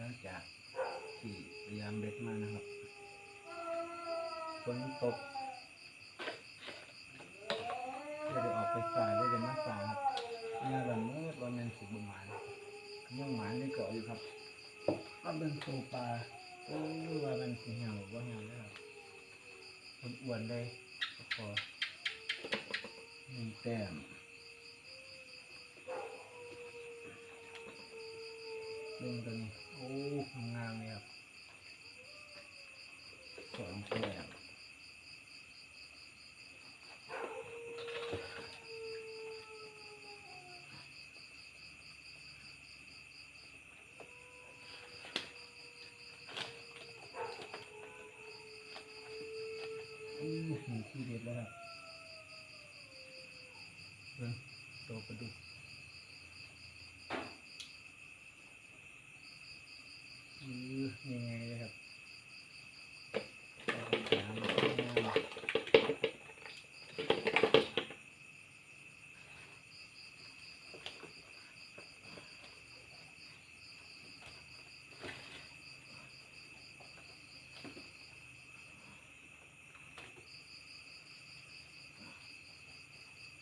จากที่พยายามเบ็ดมานะครับฝนตกเลยได้ออกไปสายเลยได้มาสายครับเนี่ยวันเมื่อวันนั้นสิบประมาณยังหมานได้เกาะอยู่ครับก็เป็นโซปลาโอ้ยว่ามันสิเหี่ยวว่าเหี่ยวเลยครับอ้วนๆเลยพอหนึ่งแต้มเรื่งตัวนี้ โอ้งามเลยครับสองแก้วอือมีที่เด็ดแล้วครับเบิ่งโตกระดูก อือยังไงเลยครับสามห้า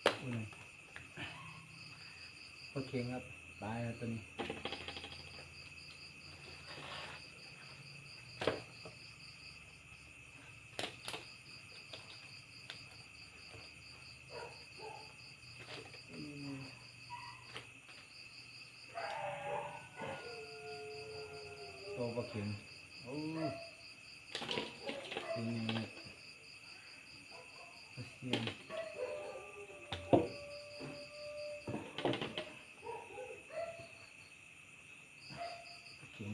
อุ้ย โอเคครับตายแล้วตัวนี้โตปลาเข็งโอ้เป็นยังไงปลาเสียน ปลาเข็ง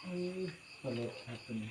เอ้ยปลาเล็ดครับตัวนี้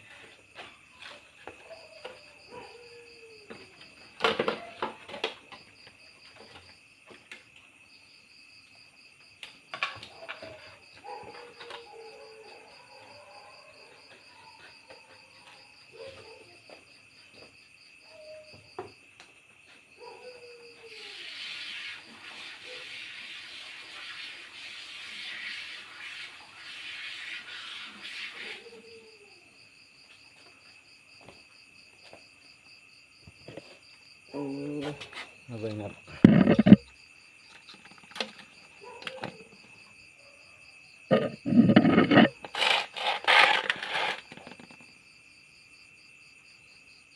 โอ้ย มาเบิ่งครับ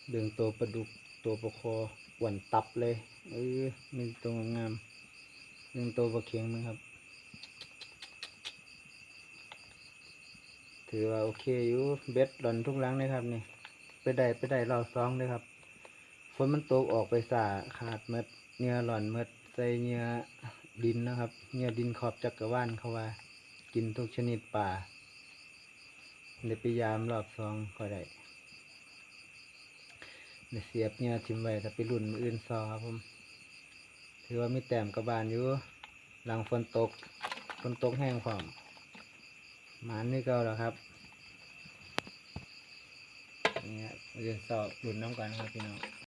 เรื่องตัวปลาดุกตัวปลาคอหวันตับเลยเออมีตัวงามๆเรื่งตัวปลาเข็งมั้งครับ ถือว่าโอเคอยู่เบ็ดหล่อนทุกลังเลยครับนี่ไปได้ไปได้เราซองเลยครับ ฝนมันตกออกไปสาขาดเมดเนื้อหล่อนเมดใส่เนื้อดินนะครับ เนื้อดินขอบจักรวาลเขาว่า กินทุกชนิดป่าได้พยายามรอบซองก็ได้ได้เสียบเนื้อทิมไว้ถ้าไปรุ่นอื่นซอครับผมถือว่ามีแต้มกระบาลอยู่ หลังฝนตกฝนตกแห้งความหมานนี่ก็แล้วครับนี่ครับเราจะสอบหลุนน้ำกันครับพี่น้อง